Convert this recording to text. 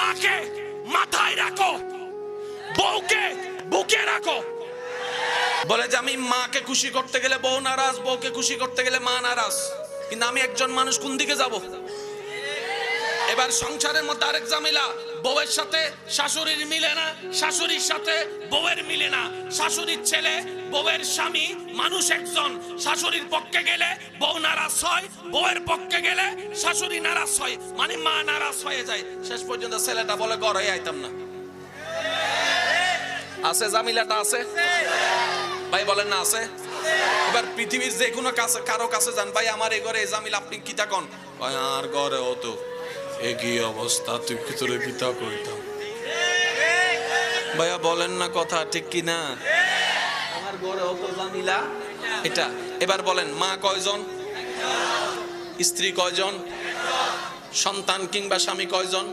মাকে মাথায় রাখো। বউকে বুকে রাখো। বলে যে আমি মাকে খুশি করতে গেলে বউ নারাজ, বউকে খুশি করতে গেলে মা নারাজ। কিন্তু আমি একজন মানুষ কোন দিকে যাব? এবার সংসারের মধ্যে আরেক ঝামেলা। বউয়ের সাথে শাশুড়ির মিলে না, শাশুড়ির সাথে বউয়ের মিলে না। শাশুড়ির ছেলে, বউয়ের স্বামী, মানুষ একজন। শাশুড়ির পক্ষে গেলে বউ নারাজ হয়, বউয়ের পক্ষে গেলে শাশুড়ি নারাজ হয়। মানে মা নারাজ হয়ে যায়। শেষ পর্যন্ত ছেলেটা বলে, ঘরে আইতাম না। আছে জামিলাটা আছে? ভাই বলেন না, আছে? এবার পৃথিবীর যে কোনো কাছে কারও কাছে যান, ভাই, আমার এই ঘরে জামিল আপনি কি থাকন আর ঘরে অত একই অবস্থা তুই কি তোরে পিতা কইতাম। ভাইয়া বলেন না কথা ঠিক কি না? আমার ঘরে অত জামিলা। এটা এবার বলেন মা কয়জন? স্ত্রী কয়জন? সন্তান কিংবা স্বামী কয়জন?